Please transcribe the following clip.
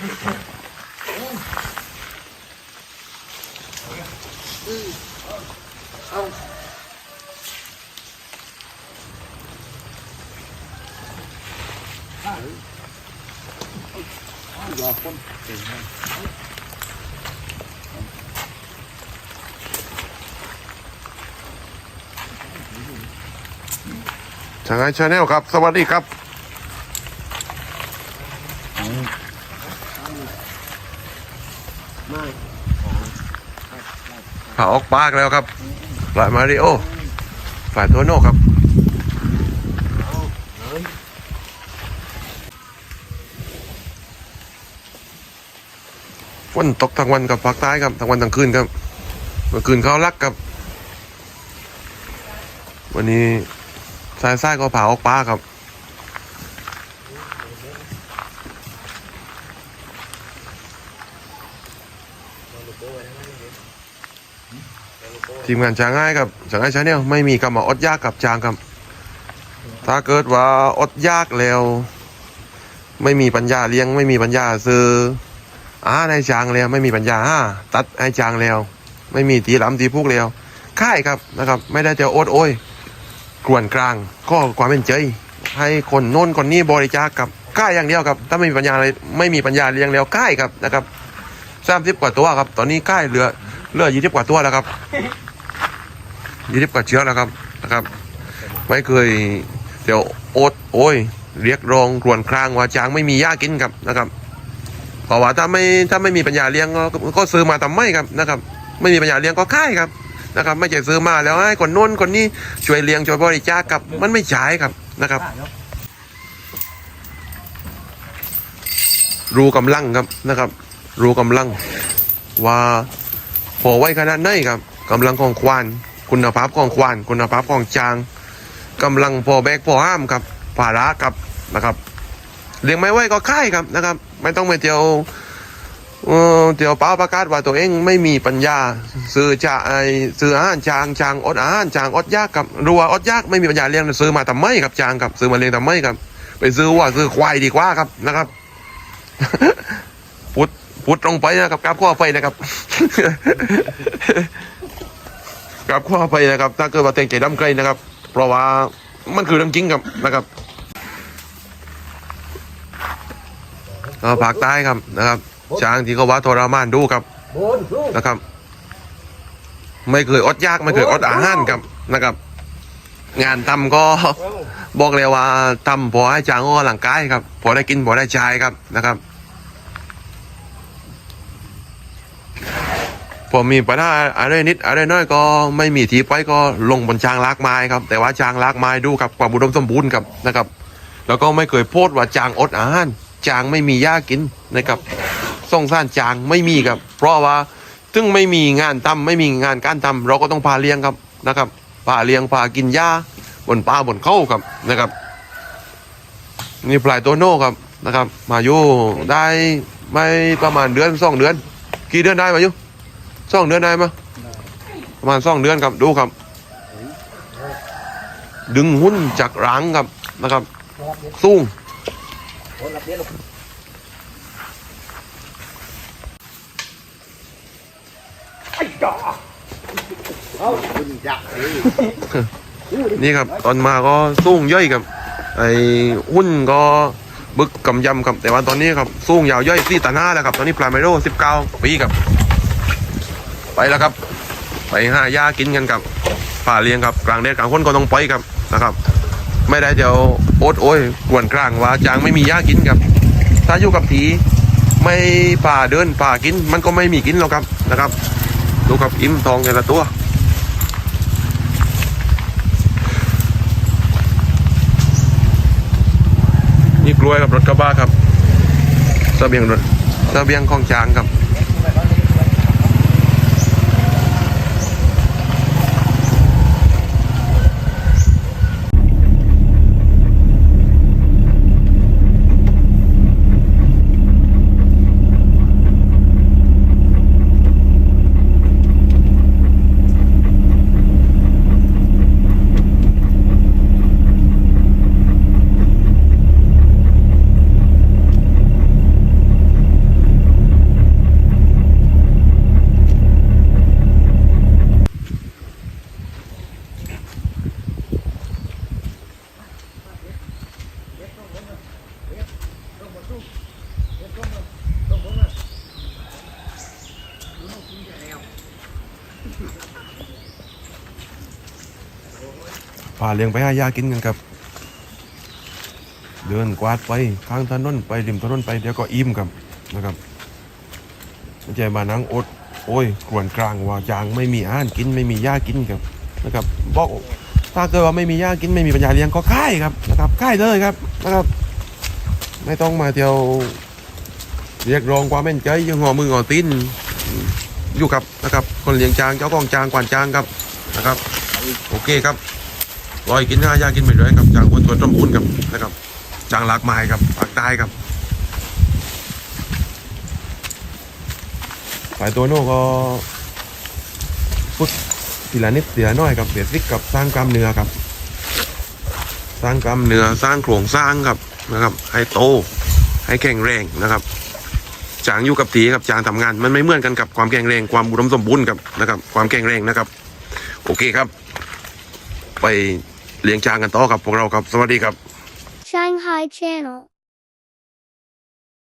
ทางไอชาแนลครับ สวัสดีครับ ผ่าออกปากแล้วครับปลายมาริโอฝ่ายตัวโน่ครับฝนตกทั้งวันกับภาคใต้ครับทั้งวันทั้งคืนครับเมื่อคืนเขารักครับ วันนี้สายไส้ก็ผ่าออกปากครับ ทีมงานช้างง่ายครับช้างง่ายชาแนลไม่มีคำว่าอดยากกับจางครับ ถ้าเกิดว่าอดยากแล้ว ไม่มีปัญญาเลี้ยง ไม่มีปัญญาซื้ออาในจางแล้ว ไม่มีปัญญาห้าตัดให้จางแล้ว ไม่มีตีหลำตีพุกแล้วค่ายครับนะครับ ไม่ได้จะโอดโอยกวนกลางข้อความเป็นใจให้คนโน้นคนนี้บริจาคกับค่ายอย่างเดียวครับ ถ้าไม่มีปัญญาอะไรไม่มีปัญญาเลี้ยงแล้วค่ายครับนะครับสามสิบกว่าตัวครับ ตอนนี้ค่ายเหลือ เลือยี่สิบกว่าตัวแล้วครับยี่สิบกว่าเชื้อแล้วครับนะครับ ไม่เคยเดี๋ยวโอดโอยเรียกร้องกรวนครางว่าจางไม่มีหญ้ากินครับนะครับเพราะว่าถ้าไม่ถ้าไม่มีปัญญาเลี้ยงก็ก็ซื้อมาทำไม่ครับนะครับ ไม่มีปัญญาเลี้ยงก็ค่ายครับนะครับ ไม่ใช่ซื้อมาแล้วให้คนโน้นคนนี้ช่วยเลี้ยงช่วยบริจาคครับมันไม่ใช่ครับนะครับรู้กำลังครับนะครับ รู้กำลังว่า พอไว้ขนาดไหนครับกำลังของควานคุณภาพของควานคุณภาพของจางกำลังพอแบกพอห้ามครับภาระครับนะครับเลี้ยงไม่ไหวก็ค่ายครับนะครับ ไม่ต้องไปเที่ยวเอ่อเที่ยวเป้าประกาศว่าตัวเองไม่มีปัญญา ซื้อจะไอซื้ออาหารจางจางอดอาหารจางอดยากครับรัวอดยากไม่มีปัญญาเลี้ยงซื้อมาทำไมครับจางครับซื้อมาเลี้ยงทำไมครับ ไปซื้อว่าซื้อควายดีกว่าครับนะครับ พุดพุดตรงไปนะครับกราบข้อไฟนะครับ กราบข้อไฟนะครับ ถ้าเกิดว่าเต็งใจดำไกลนะครับ เพราะว่ามันคือเรื่องจริงครับนะครับเอาภาคใต้ครับนะครับช้างที่เขาว่าทรมานดูครับนะครับ ไม่เคยอดยากไม่เคยอดอาหารครับนะครับ งานทำก็บอกเลยว่าทำพอให้จางออกกำลังกายครับพอได้กินพอได้ใช้ครับนะครับ พอมีปัญหาอะไรนิดอะไรน้อยก็ไม่มีทีไปก็ลงบนช้างลากไม้ครับ แต่ว่าช้างลากไม้ดูครับความอุดมสมบูรณ์ครับนะครับ แล้วก็ไม่เคยโพดว่าจางอดอาหารจางไม่มีหญ้ากินนะครับส่งสารจางไม่มีครับ เพราะว่าถึงไม่มีงานทำไม่มีงานการทำเราก็ต้องพาเลี้ยงครับนะครับพาเลี้ยงพากินหญ้าบนป่าบนเขาครับนะครับ นี่ปลายตัวโน่ครับนะครับ มาอยู่ได้ไม่ประมาณเดือนสองเดือน กี่เดือนได้มาอยู่ สองเดือนได้มาประมาณสองเดือนครับดูครับ ดึงหุ้นจากรังครับนะครับรับเด็ดสูงคนรับเด็ดลูกไอ้จ่อเอาคุณจักดินี่ครับตอนมาก็สูงย่อยครับ ไอ้หุ้นก็บึกกำยำครับแต่ว่าตอนนี้ครับสูงยาวย่อยสี่ตันห้าแล้วครับ ตอนนี้ปลายไมโลสิบเก้าปีครับ ไปแล้วครับ ไปหาหญ้ากินกันครับป่าเลี้ยงครับกลางแดดกลางฝนก็ต้องไปครับนะครับ ไม่ได้เดี๋ยวโอดโอยกวนกลางว่าจางไม่มีหญ้ากินครับ ถ้าอยู่กับผีไม่ป่าเดินป่ากิน มันก็ไม่มีกินหรอกครับนะครับดูครับอิ่มทองแต่ละตัวนี่กล้วยกับรถกระบะครับเสบียงรถเสบียงของช้างครับ พาเลี้ยงไปหายากินกันครับ เดินกวาดไปข้างถนนไปริมถนนไปเดี๋ยวก็อิ่มครับนะครับไม่ใช่มานั่งอด โอ้ยกวนกลางว่าจางไม่มีอาหารกินไม่มีหญ้ากินครับนะครับบอกถ้าเกิดว่าไม่มีหญ้ากินไม่มีปัญญาเลี้ยงก็ค่ายครับนะครับค่ายเลยครับนะครับ ไม่ต้องมาเที่ยว เรียกร้องความเป็นใจยังงอมืองอตีนอยู่ครับนะครับ คนเลี้ยงจางเจ้าของจางกวานจางครับนะครับ โอเคครับลอยกินหน้ายากินไปเลยครับจางคนตัวต้มบุญครับนะครับจางหลากไม้ครับปากใต้ครับฝ่ายตัวโน่ก็ฝึกทีละนิดทีละน้อยครับเบียดซิกกับสร้างกล้ามเนื้อครับ สร้างกล้ามเนื้อสร้างโครงสร้างครับนะครับ ให้โตให้แข็งแรงนะครับ จางอยู่กับตีครับจางทำงาน มันไม่เหมือนกันกับความแข็งแรงความอุดมสมบูรณ์ครับนะครับ ความแข็งแรงนะครับ โอเคครับ ไปเลี้ยงจางกันต่อครับพวกเราครับ สวัสดีครับ Shanghai Channel